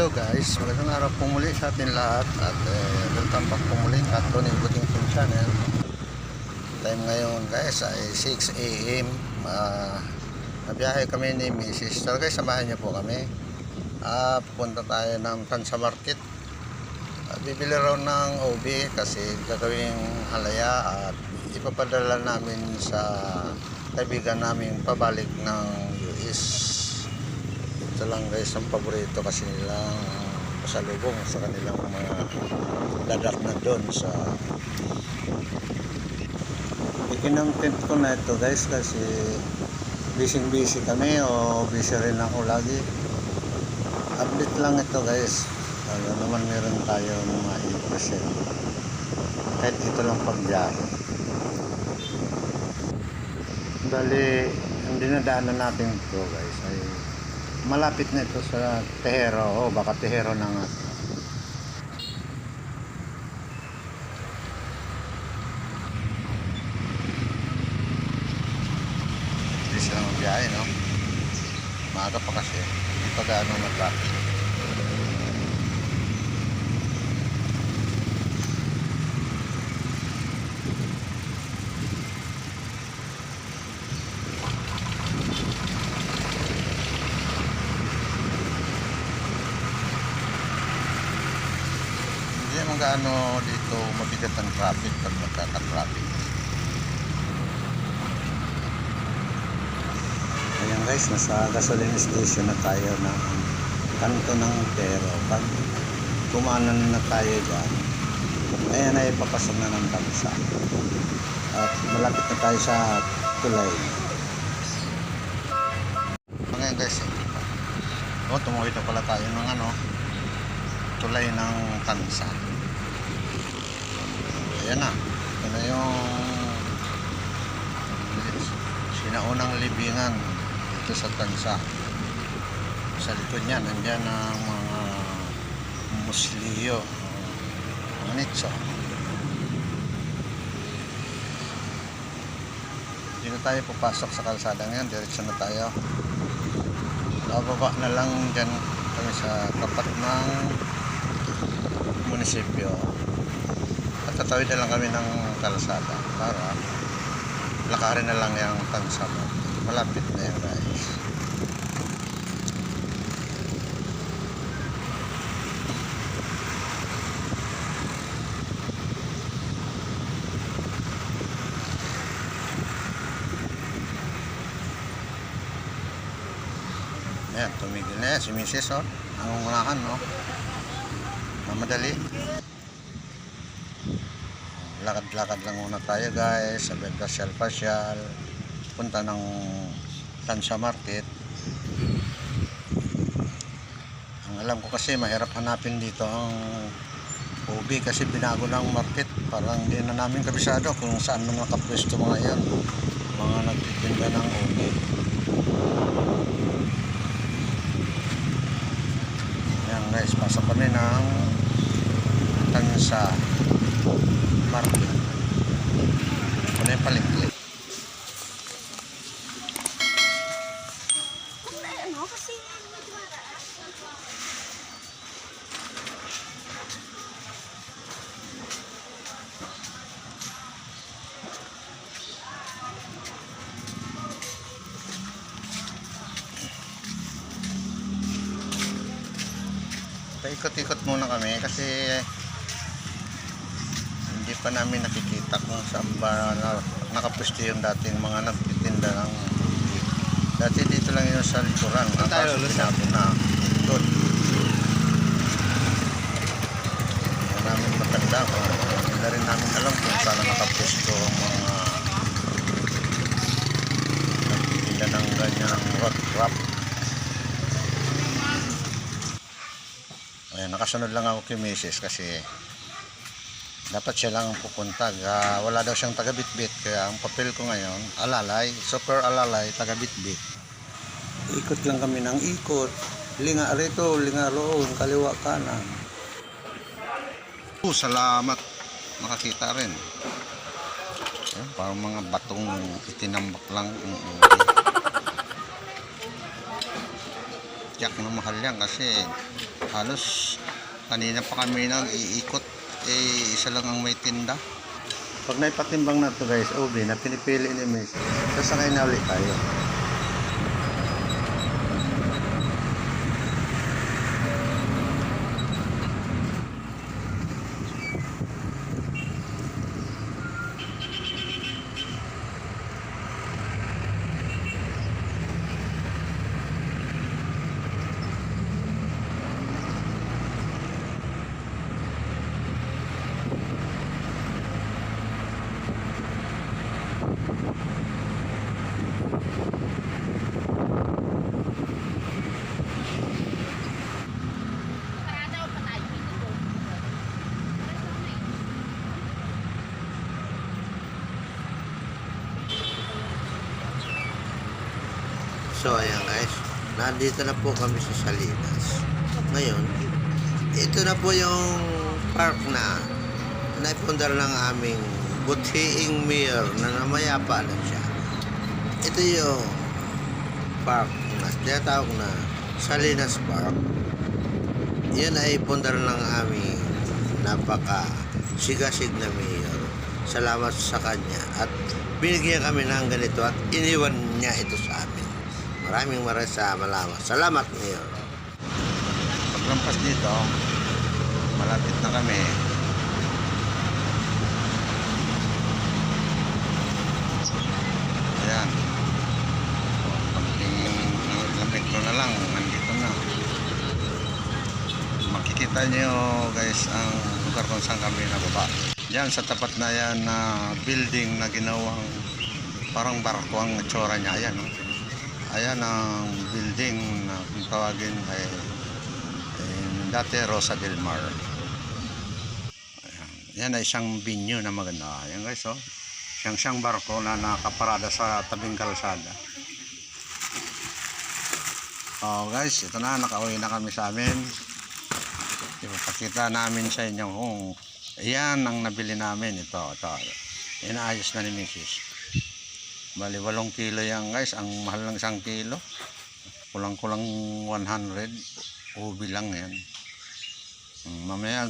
Hello guys, magandang araw po muli sa atin lahat at eh, welcome back po muli at Tony Butington Channel. Time ngayon guys ay 6 a.m. Uh, nabiyahe kami ni Mrs. So guys, samahan niyo po kami. Ah, pupunta tayo ng Tansa Market. At bibili raw ng OB kasi gagawing halaya at ipapadala namin sa kaibigan namin pabalik ng US. Ito lang guys ang paborito kasi nilang pasalubong sa kanilang mga dadak na doon sa Ikinang tent ko na ito guys kasi busy busy kami o busy rin ako lagi. Update lang ito guys. Ano naman meron tayo mga i-present. Kahit ito lang pagbiyahe. Bali, ang dinadaanan natin ito guys ay malapit na ito sa Tehero. O baka Tehero na nga. Bilis lang ang biyahe, no? Maaga pa kasi. Hindi pa gaano na-traffic. Hindi naman gaano dito mabigat ang traffic pag magkaka-traffic. Ayan guys, nasa gasoline station na tayo ng kanto ng Pero. Pag kumanan na tayo dyan, ayan ay papasok na ng bansa. At malapit na tayo sa tulay. Ngayon guys, oh, tumuwid na pala tayo ng ano, tulay ng Tansa. Ayan na. Ito na yung sinaunang libingan dito sa Tansa. Sa likod niya, nandyan ang mga musliyo, mga. Hindi na tayo papasok sa kalsada ngayon, diretso na tayo. Bababa na lang dyan kami sa tapat ng munisipyo tatawid na lang kami ng kalsada para lakarin na lang yung tansa mo malapit na yan guys Ayan, tumigil na yan. Si Mrs. Oh. Nangungunahan, no? Mamadali. Lakad-lakad lang muna tayo, guys. Sabi pasyal-pasyal. Punta ng Tansa Market. Ang alam ko kasi, mahirap hanapin dito ang ubi kasi binago ng market. Parang hindi na namin kabisado kung saan man nakapwesto mga yan. Mga nagtitinda ng ubi. Ayan guys, pasok kami ng Tansa Market. Ano yung palengke? Ano kasi Paikot-ikot muna kami kasi hindi pa namin nakikita kung saan ba na, nakapwesto yung dating mga nagtitinda ng dati dito lang yun sa likuran ang tayo, pinago na doon namin matanda kung hindi na rin namin alam kung saan nakapwesto ang mga nagtitinda ng ganyang rock wrap Ayan, nakasunod lang ako kay Mrs. kasi dapat siya lang ang pupunta. Ah, wala daw siyang taga-bitbit. Kaya ang papel ko ngayon, alalay, super alalay, taga-bitbit. Ikot lang kami ng ikot. Linga rito, linga roon, kaliwa kanan. Oh, salamat. Makakita rin. Ayan, parang mga batong itinambak lang. Tiyak na mahal yan kasi Halos kanina pa kami nag-iikot. Eh, isa lang ang may tinda. Pag naipatimbang na to guys, ubi na pinipili ni Miss, sasakay na ulit tayo. So ayan guys, nandito na po kami sa Salinas. Ngayon, ito na po yung park na naipundar ng aming buthiing mayor na namayapa na siya. Ito yung park na tinatawag na Salinas Park. Yan ay pundar ng aming napaka sigasig na mayor. Salamat sa kanya at binigyan kami ng ganito at iniwan niya ito sa amin. Maraming maraming salamat. Salamat, Mayor. Paglampas dito, malapit na kami. Ayan. Pagting lamig ko na lang, nandito na. Makikita niyo guys ang lugar kung saan kami nababa. Diyan sa tapat na yan na building na ginawang parang barko ang itsura niya. Ayan. Oh. Ayan ang building na kung tawagin ay eh, dati Rosa del Mar. Ayan. Yan ay isang venue na maganda. Ayan guys, oh. Siyang siyang barko na nakaparada sa tabing kalsada. Oh guys, ito na, nakauwi na kami sa amin. Ipapakita namin sa inyo kung ayan ang nabili namin. Ito, ito. Inaayos na ni Mrs. Bali, 8 kilo yan guys. Ang mahal ng isang kilo. Kulang-kulang 100. Ubi lang yan. Mm, Mamaya